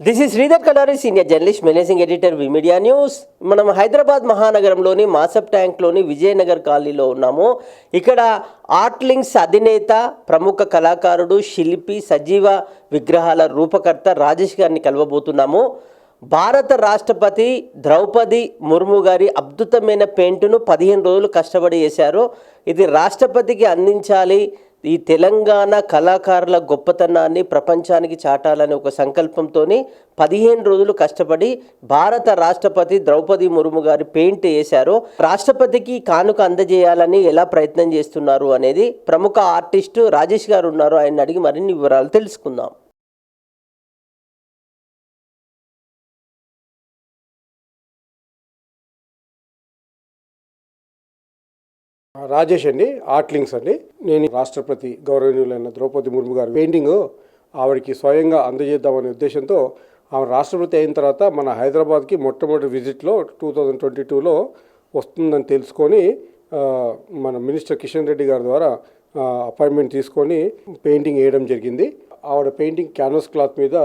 This is Sridhar Kalari senior journalist managing editor V media news మనం హైదరాబాద్ మహానగరంలోని మాసప్ ట్యాంక్లోని విజయనగర్ కాలనీలో ఉన్నాము. ఇక్కడ ఆర్ట్లింగ్స్ అధినేత ప్రముఖ కళాకారుడు శిల్పి సజీవ విగ్రహాల రూపకర్త రాజేష్ గారిని కలవబోతున్నాము. భారత రాష్ట్రపతి ద్రౌపది ముర్ము గారి అద్భుతమైన పెయింట్ను పదిహేను రోజులు కష్టపడి చేశారు ఇది రాష్ట్రపతికి అందించాలి ఈ తెలంగాణ కళాకారుల గొప్పతనాన్ని ప్రపంచానికి చాటాలని ఒక సంకల్పంతో పదిహేను రోజులు కష్టపడి భారత రాష్ట్రపతి ద్రౌపది ముర్ము గారి పెయింట్ వేశారు. రాష్ట్రపతికి కానుక అందజేయాలని ఎలా ప్రయత్నం చేస్తున్నారు అనేది ప్రముఖ ఆర్టిస్టు రాజేష్ గారు ఉన్నారు. ఆయన అడిగి మరిన్ని వివరాలు తెలుసుకుందాం. రాజేష్ అండి ఆర్ట్ లింక్స్ అండి. నేను రాష్ట్రపతి గౌరవనీయులైన ద్రౌపది ముర్ము గారు పెయింటింగ్ ఆవిడకి స్వయంగా అందజేద్దామనే ఉద్దేశంతో ఆమె రాష్ట్రపతి అయిన తర్వాత మన హైదరాబాద్కి మొట్టమొదటి విజిట్లో టూ థౌజండ్ ట్వంటీ టూలో వస్తుందని తెలుసుకొని మన మినిస్టర్ కిషన్ రెడ్డి గారి ద్వారా అపాయింట్మెంట్ తీసుకొని పెయింటింగ్ వేయడం జరిగింది. ఆవిడ పెయింటింగ్ క్యాన్వస్ క్లాత్ మీద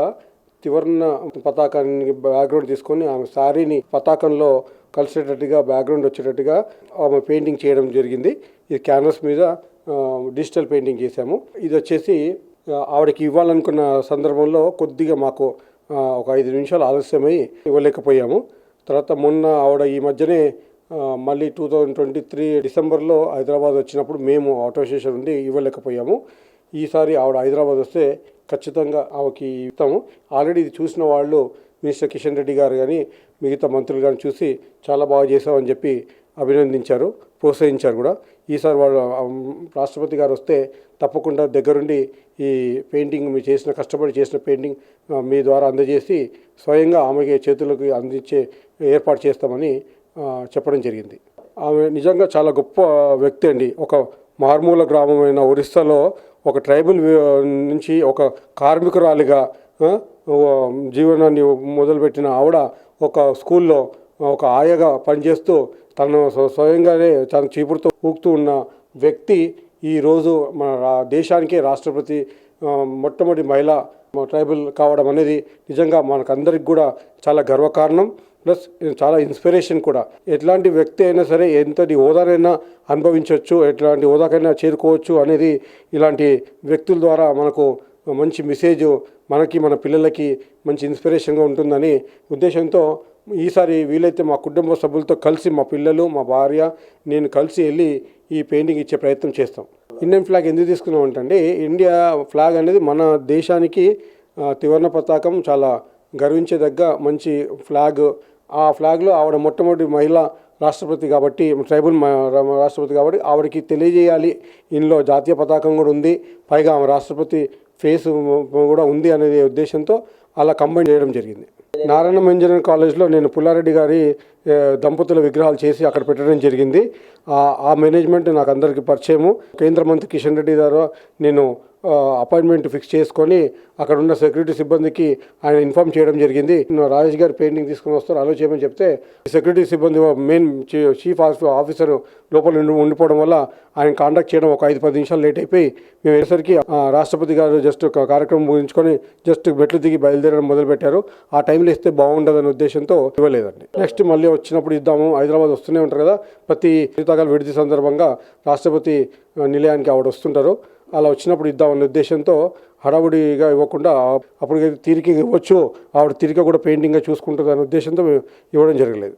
త్రివర్ణ పతాకాన్ని బ్యాక్గ్రౌండ్ తీసుకొని ఆమె శారీని పతాకంలో కలిసేటట్టుగా బ్యాక్గ్రౌండ్ వచ్చేటట్టుగా ఆమె పెయింటింగ్ చేయడం జరిగింది. ఇది క్యాన్వస్ మీద డిజిటల్ పెయింటింగ్ చేశాము. ఇది వచ్చేసి ఆవిడకి ఇవ్వాలనుకున్న సందర్భంలో కొద్దిగా మాకు ఒక ఐదు నిమిషాలు ఆలస్యమై ఇవ్వలేకపోయాము. తర్వాత మొన్న ఆవిడ ఈ మధ్యనే మళ్ళీ టూ థౌజండ్ ట్వంటీ త్రీ డిసెంబర్లో హైదరాబాద్ వచ్చినప్పుడు మేము ఆటో స్టేషన్ నుండి ఇవ్వలేకపోయాము. ఈసారి ఆవిడ హైదరాబాద్ వస్తే ఖచ్చితంగా ఆమెకి ఇస్తాము. ఆల్రెడీ ఇది చూసిన వాళ్ళు మినిస్టర్ కిషన్ రెడ్డి గారు కానీ మిగతా మంత్రులు కానీ చూసి చాలా బాగా చేసామని చెప్పి అభినందించారు ప్రోత్సహించారు కూడా. ఈసారి వాళ్ళు రాష్ట్రపతి గారు వస్తే తప్పకుండా దగ్గరుండి ఈ పెయింటింగ్ మీరు చేసిన కష్టపడి చేసిన పెయింటింగ్ మీ ద్వారా అందజేసి స్వయంగా ఆమెకి చేతులకు అందించే ఏర్పాటు చేస్తామని చెప్పడం జరిగింది. ఆమె నిజంగా చాలా గొప్ప వ్యక్తి అండి. ఒక మారుమూల గ్రామమైన ఒరిస్సాలో ఒక ట్రైబల్ నుంచి ఒక కార్మికురాలిగా జీవనాన్ని మొదలుపెట్టిన ఆవిడ ఒక స్కూల్లో ఒక ఆయగా పనిచేస్తూ తను స్వయంగానే తన చీపురుతో ఊగుతూ ఉన్న వ్యక్తి ఈరోజు మన దేశానికి రాష్ట్రపతి మొట్టమొదటి మహిళ ట్రైబల్ కావడం అనేది నిజంగా మనకందరికి కూడా చాలా గర్వకారణం. ప్లస్ చాలా ఇన్స్పిరేషన్ కూడా. ఎట్లాంటి వ్యక్తి అయినా సరే ఎంతటి హోదానైనా అనుభవించవచ్చు ఎట్లాంటి హోదాకైనా చేరుకోవచ్చు అనేది ఇలాంటి వ్యక్తుల ద్వారా మనకు మంచి మెసేజ్ మనకి మన పిల్లలకి మంచి ఇన్స్పిరేషన్గా ఉంటుందని ఉద్దేశంతో ఈసారి వీలైతే మా కుటుంబ సభ్యులతో కలిసి మా పిల్లలు మా భార్య నేను కలిసి వెళ్ళి ఈ పెయింటింగ్ ఇచ్చే ప్రయత్నం చేస్తాం. ఇండియన్ ఫ్లాగ్ ఎందుకు తీసుకున్నాం అంటే ఇండియా ఫ్లాగ్ అనేది మన దేశానికి త్రివర్ణ పతాకం చాలా గర్వించేదగ్గ మంచి ఫ్లాగ్. ఆ ఫ్లాగ్లో ఆవిడ మొట్టమొదటి మహిళ రాష్ట్రపతి కాబట్టి ట్రైబల్ రాష్ట్రపతి కాబట్టి ఆవిడకి తెలియజేయాలి. ఇందులో జాతీయ పతాకం కూడా ఉంది. పైగా ఆమె రాష్ట్రపతి ఫేస్ కూడా ఉంది అనే ఉద్దేశంతో అలా కంబైన్ చేయడం జరిగింది. నారాయణ ఇంజనీరింగ్ కాలేజ్లో నేను పుల్లారెడ్డి గారి దంపతుల విగ్రహాలు చేసి అక్కడ పెట్టడం జరిగింది. ఆ- మేనేజ్మెంట్ నాకు అందరికీ పరిచయము. కేంద్ర మంత్రి కిషన్ రెడ్డి గారు నేను అపాయింట్మెంట్ ఫిక్స్ చేసుకొని అక్కడ ఉన్న సెక్యూరిటీ సిబ్బందికి ఆయన ఇన్ఫామ్ చేయడం జరిగింది. రాజేష్ గారు పెయింటింగ్ తీసుకొని వస్తారు అలో చేయమని చెప్తే సెక్యూరిటీ సిబ్బంది మెయిన్ చీఫ్ ఆఫీసర్ లోపల ఉండిపోవడం వల్ల ఆయన కాంటాక్ట్ చేయడం ఒక ఐదు పది నిమిషాలు లేట్ అయిపోయి మేము వెళ్ళేసరికి ఆ, రాష్ట్రపతి గారు జస్ట్ ఒక కార్యక్రమం ముగించుకొని జస్ట్ మెట్లు దిగి బయలుదేరడం మొదలుపెట్టారు. ఆ టైంలో ఇస్తే బాగుండదనే ఉద్దేశంతో ఇవ్వలేదండి. నెక్స్ట్ మళ్ళీ వచ్చినప్పుడు ఇద్దాము హైదరాబాద్ వస్తూనే ఉంటారు కదా ప్రతి శీతాకాల విడిది సందర్భంగా రాష్ట్రపతి నిలయానికి ఆవిడ వస్తుంటారు. అలా వచ్చినప్పుడు ఇద్దామనే ఉద్దేశంతో హడావుడిగా ఇవ్వకుండా అప్పుడు తిరిగి ఇవ్వచ్చు. ఆవిడ తిరిగి కూడా పెయింటింగ్గా చూసుకుంటుంది అనే ఉద్దేశంతో ఇవ్వడం జరగలేదు.